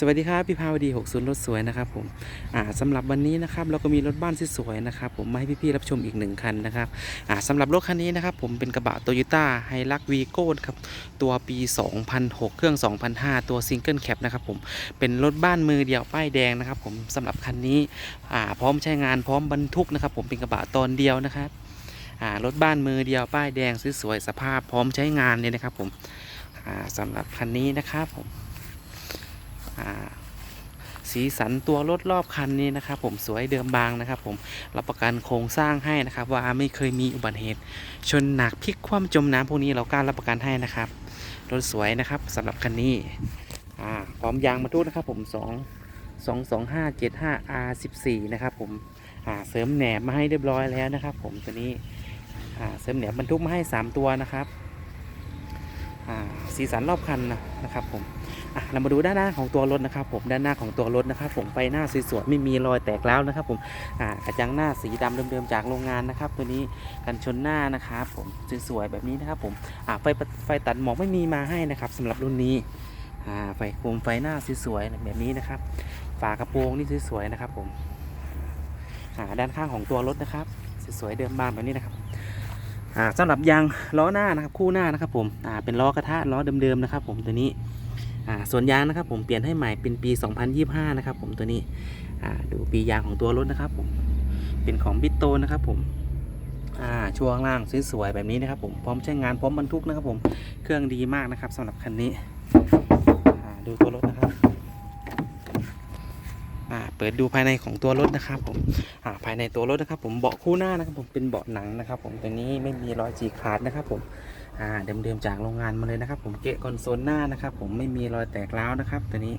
สวัสดีครับพี่พาวดี60รถสวยนะครับผมอ่าสำหรับวันนี้นะครับเราก็มีรถบ้านสวยนะครับผมมาให้พี่ๆรับชมอีกหนึ่งคันนะครับอ่าสำหรับรถคันนี้นะครับผมเป็นกระบะโตโยต้าไฮลักวีโก้ครับตัวปี 2006 เครื่อง 2005 ตัวซิงเกิลแคปนะครับผมเป็นรถบ้านมือเดียวป้ายแดงนะครับผมสำหรับคันนี้อ่าพร้อมใช้งานพร้อมบรรทุกนะครับผมเป็นกระบะตอนเดียวนะครับอ่ารถบ้านมือเดียวป้ายแดงสวยๆสภาพพร้อมใช้งานเลยนะครับผมอ่าสำหรับคันนี้นะครับผม สีสันตัวรถรอบคันนี้นะครับ ผมสวยเดิมบางนะครับ ผมรับประกันโครงสร้างให้นะครับ ว่าไม่เคยมีอุบัติเหตุ ชนหนักพลิกคว่ำจมน้ำพวกนี้เรากล้ารับประกันให้นะครับรถสวยนะครับสำหรับคันนี้พร้อมยางมาทุกนะครับ ผม2 2 2 5 7 5 R 14นะครับ ผมเสริมแหนบมาให้เรียบร้อยแล้วนะครับ ผมตัวนี้เสริมแหนบบรรทุกมาให้ 3 ตัวนะครับ สีสันรอบคันนะนะครับผมเรามาดูด้านหน้าของตัวรถนะครับ ผมด้านหน้าของตัวรถนะครับ ผมไฟหน้าสวยๆไม่มีรอยแตกร้วนะครับ ผมกระจังหน้าสีดำเดิมๆจากโรงงานนะครับ ตัวนี้กันชนหน้านะครับ ผมสวยๆแบบนี้นะครับผมไฟไฟตัดหมอกไม่มีมาให้นะครับสำหรับรุ่นนี้ไฟโคมไฟหน้าสวยๆแบบนี้นะครับ ฝากระโปรงนี่สวยๆนะครับ ผมด้านข้างของตัวรถนะครับสวยๆเดิมบานแบบนี้นะครับ อ่าสำหรับยางล้อหน้านะครับคู่หน้านะครับผมอ่าเป็นล้อกระทะล้อเดิมๆนะครับผมตัวนี้อ่าส่วนยางนะครับผมเปลี่ยนให้ใหม่เป็นปี 2025 นะครับผมตัวนี้อ่าดูปียางของตัวรถนะครับผมเป็นของบิโตนะครับผมอ่าช่วงล่างสวยๆแบบนี้นะครับผมพร้อมใช้งานพร้อมบรรทุกนะครับผมเครื่องดีมากนะครับสำหรับคันนี้ดูตัวรถนะครับ อ่าเปิดดูภายในของตัวรถนะครับผมอ่าภายในตัวรถนะครับผมเบาะคู่หน้านะครับผมเป็นเบาะหนังนะครับ ผมตัวนี้ไม่มีรอยฉีกขาดนะครับผมอ่าเดิมๆจากโรงงานมาเลยนะครับ ผมเกะคอนโซลหน้านะครับ ผมไม่มีรอยแตกร้าวนะครับ ตัวนี้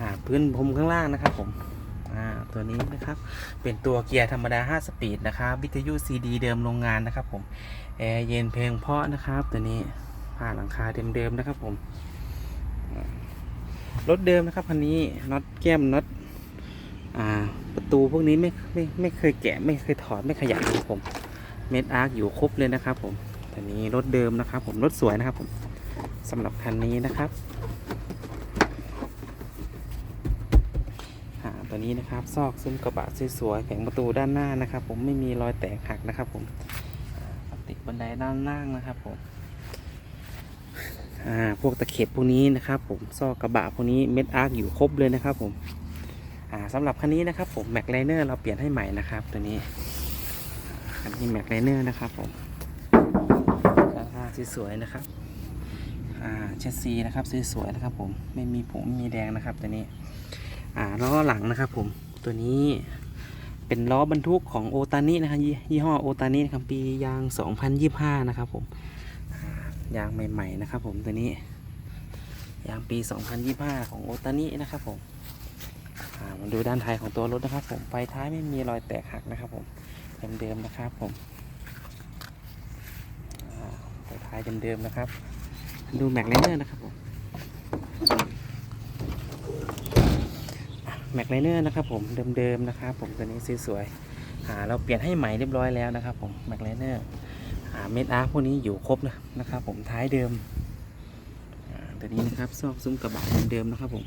อ่าพื้นพรมข้างล่างนะครับ ผมอ่าตัวนี้นะครับเป็นตัวเกียร์ธรรมดา 5 สปีดนะครับวิทยุ CD เดิมโรงงานนะครับ ผมแอร์เย็นเพลงเพาะนะครับ ตัวนี้ผ้าหลังคาเดิมๆนะครับ ผมรถเดิมนะครับคันนี้น็อตแก้มน็อต ประตูพวกนี้ไม่ไม่ไม่เคยแกะไม่เคยถอดไม่ขยับนะครับผมเม็ดอาร์คอยู่ครบเลยนะครับผมคันนี้รถเดิมนะครับ ผมรถสวยนะครับผมสำหรับคันนี้นะครับตัวนี้นะครับซอกซุ้มกระบะสวยๆแผงประตูด้านหน้านะครับ ผมไม่มีรอยแตกหักนะครับ ผมติดบันไดด้านล่างนะครับผมพวกตะเข็บพวกนี้นะครับ ผมซอกกระบะพวกนี้เม็ดอาร์คอยู่ครบเลยนะครับ ผม สำหรับคันนี้นะครับผมแม็กไลเนอร์เราเปลี่ยนให้ใหม่นะครับ ตัวนี้คันนี้แม็กไลเนอร์นะครับผมด้านข้าสวยๆนะครับอ่าเชสซีนะครับสวยๆนะครับ ผมไม่มีผงไม่มีแดงนะครับ ตัวนี้อ่าล้อหลังนะครับ ผมตัวนี้เป็นล้อบรรทุกของโอตานินะครับยี่ยี่ห้อโอตานินะครับปียาง 2025 นะครับ ผมยางใหม่ ๆ นะครับ ผมตัวนี้ยางปี 2025 ของโอตานินะครับ ผม มาดูด้านท้ายของตัวรถนะครับ ผมไฟท้ายไม่มีรอยแตกหักนะครับผมเดิมๆนะครับผมไฟท้ายเดิมๆนะครับ ดูแม็กไลเนอร์นะครับผมแม็กไลเนอร์นะครับผมเดิมๆนะครับ ผมตัวนี้สวยๆอ่าเราเปลี่ยนให้ใหม่เรียบร้อยแล้วนะครับ ผมแม็กไลเนอร์อ่าเม็ดอาร์พวกนี้อยู่ครบนะนะครับ ผมท้ายเดิมตัวนี้นะครับซอกซุ้มกระบะเดิมๆนะครับผม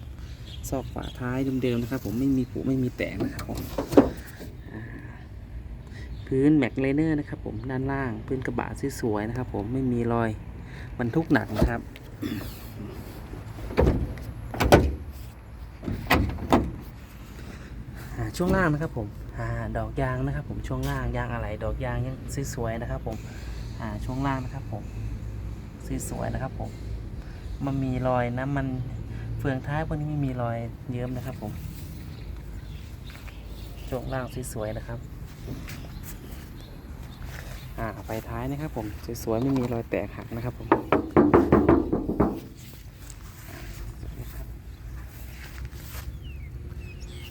ซอกฝาท้ายเดิมๆนะครับ ผมไม่มีผุไม่มีแตกนะครับผมพื้นแม็กเลเนอร์นะครับ ผมด้านล่างพื้นกระบะสวยๆนะครับ ผมไม่มีรอยบรรทุกหนักนะครับช่วงล่างนะครับผมอดอกยางนะครับ ผมช่วงล่างยางอะไรดอกยางยังสวยๆนะครับ ผมช่วงล่างนะครับ ผมสวยๆนะครับ ผมมันมีรอยนะมัน เฟืองท้ายพวกนี้ไม่มีรอยเยิ้มนะครับผมช่วงล่างสวยๆนะครับอ่าไฟท้ายนะครับผมสวยๆไม่มีรอยแตกหักนะครับผม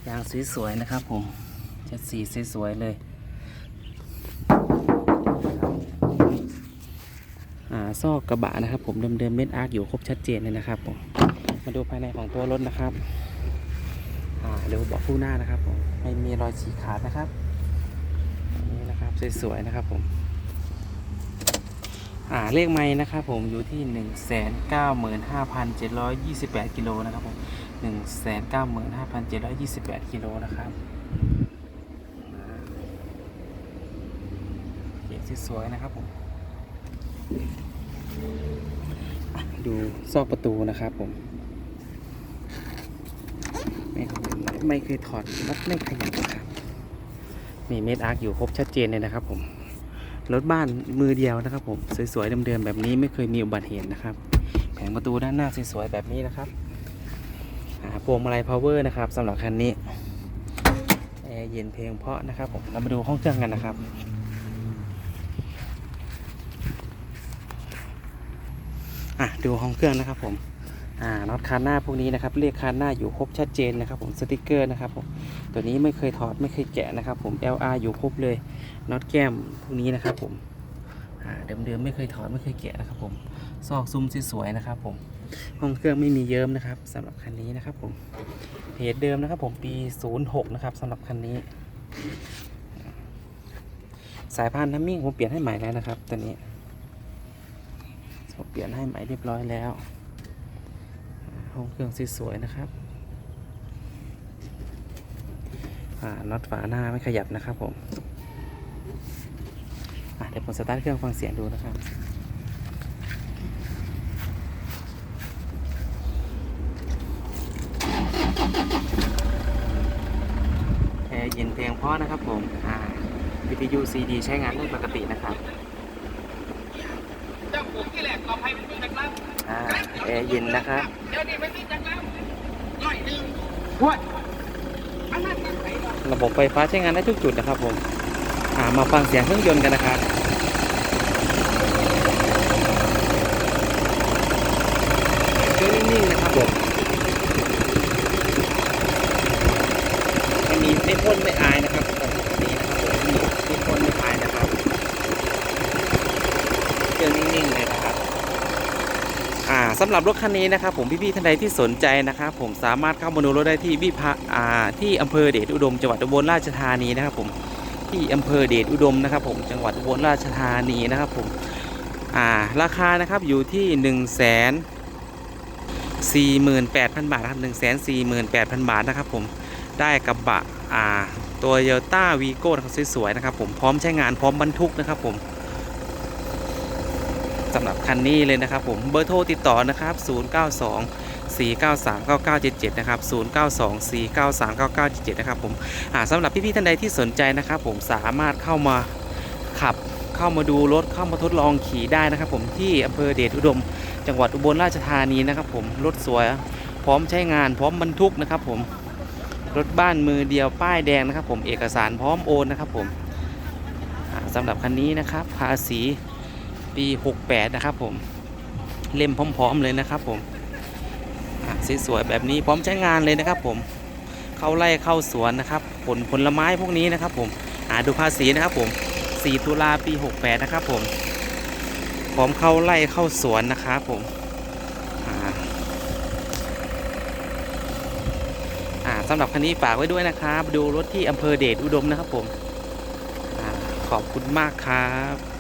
ยางสวยๆนะครับผมจะสีสวยๆเลยอ่าซอกกระบะนะครับผมเดิมๆเม็ดอาร์คอยู่ครบชัดเจนเลยนะครับผม มาดูภายในของตัวรถนะครับอ่าเดี๋ยวบอกคู่หน้านะครับผมไม่มีรอยฉีกขาดนะครับนี่นะครับสวยๆนะครับผมอ่าเลขไม้นะครับผมอยู่ที่ 1 9 5 7 2 8กิโลนะครับผมหนึ่งแสนเก้าหมื่นห้าพันเจ็ดร้อยยี่สิบแปดกิโลนะครับเขียนสวยๆนะครับผมดูซอกประตูนะครับผม ไม่ไม่เคยถอดรถไม่ขยับนครับมีเมดอาร์คอยู่ครบชัดเจนเลยนะครับ ผมรถบ้านมือเดียวนะครับ ผมสวยๆเดิมๆแบบนี้ไม่เคยมีอุบัติเหตุนะครับ แผงประตูด้านหน้าสวยๆแบบนี้นะครับพวงมาลัยพาวเวอร์นะครับสำหรับคันนี้แอร์เย็นเพลงเพาะนะครับ ผมเรามาดูห้องเครื่องกันนะครับอะดูห้องเครื่องนะครับผม อ่าน็อตคานหน้าพวกนี้นะครับเลขคานหน้าอยู่ครบชัดเจนนะครับผมสติกเกอร์นะครับผมตัวนี้ไม่เคยถอดไม่เคยแกะนะครับผม LR อยู่ครบเลยน็อตแก้มพวกนี้นะครับผมอ่าเดิมๆไม่เคยถอดไม่เคยแกะนะครับผมซอกซุ้มสวยๆนะครับผมห้องเครื่องไม่มีเยิ้มนะครับสำหรับคันนี้นะครับผมเพจเดิมนะครับผมปี 06 นะครับสำหรับคันนี้ สายพานทัมมิ่งผมเปลี่ยนให้ใหม่แล้วนะครับตัวนี้ผมเปลี่ยนให้ใหม่เรียบร้อยแล้ว ห้องเครื่องสวยๆนะครับอ่าน็อตฝาหน้าไม่ขยับนะครับผมเดี๋ยวผมสตาร์ทเครื่องฟังเสียงดูนะครับแอร์เย็นเพลงเพราะนะครับผมวิทยุ CD ใช้งานได้ปกตินะครับเจ้าผมที่แหละต่อไปเป็นที่นักล่ อ่าแอร์เย็นนะครับำเดี๋ยวนี้เป็นที่นักล่ำร้อยหนึ่งพวดอันนั้นกันไหนล่ะระบบไฟฟ้าใช้งานได้ทุกจุดนะครับผมอ่ามาฟังเสียงเครื่องยนต์กันนะครับเครื่องนิ่งๆนะครับผมไม่มีไม่พ่นไม่อายนะครับแบบนี้นะครับผมนี่ไม่พ่นไม่อายนะครับ เครื่องนิ่งๆเลยนะครับ อ่า สำหรับรถคันนี้นะครับผมพี่ๆท่านใดที่สนใจนะครับผมสามารถเข้ามาดูรถได้ที่วิภาอาที่อำเภอเดชอุดม จังหวัดอุบลราชธานีนะครับผมที่อำเภอเดชอุดมนะครับผมจังหวัดอุบลราชธานีนะครับผมอ่าราคานะครับอยู่ที่1นึ่งแสนสี่หมื่นแปดพันบาทครับหนึ่งแสนสี่หมื่นแปดพันบาทนะครับผมได้กระบะอ่าตัวโยต้าวีโก้นะครับสวยๆนะครับผมพร้อมใช้งานพร้อมบรรทุกนะครับผม คันนี้เลยนะครับผมเบอร์โทรติดต่อนะครับ 092 493 9977 นะครับ 092 493 9977 นะครับผมสำหรับพี่ๆท่านใดที่สนใจนะครับผมสามารถเข้ามาขับเข้ามาดูรถเข้ามาทดลองขี่ได้นะครับผมที่อำเภอเดชอุดม จังหวัดอุบลราชธานีนะครับผมรถสวยพร้อมใช้งานพร้อมบรรทุกนะครับผมรถบ้านมือเดียวป้ายแดงนะครับผมเอกสารพร้อมโอนนะครับผมสำหรับคันนี้นะครับภาษี ปี 68 นะครับผม เล่มพร้อม ๆ เลยนะครับผมสวยๆแบบนี้พร้อมใช้งานเลยนะครับ ผม เข้าไร่เข้าสวนนะครับผลผลไม้พวกนี้นะครับ ผมอ่าดูภาษีนะครับผม 4 ตุลาปี 68 นะครับผมพร้อมเข้าไร่เข้าสวนนะครับผมสำหรับคันนี้ฝากไว้ด้วยนะครับ ดูรถที่อำเภอเดชอุดมนะครับผมอขอบคุณมากครับ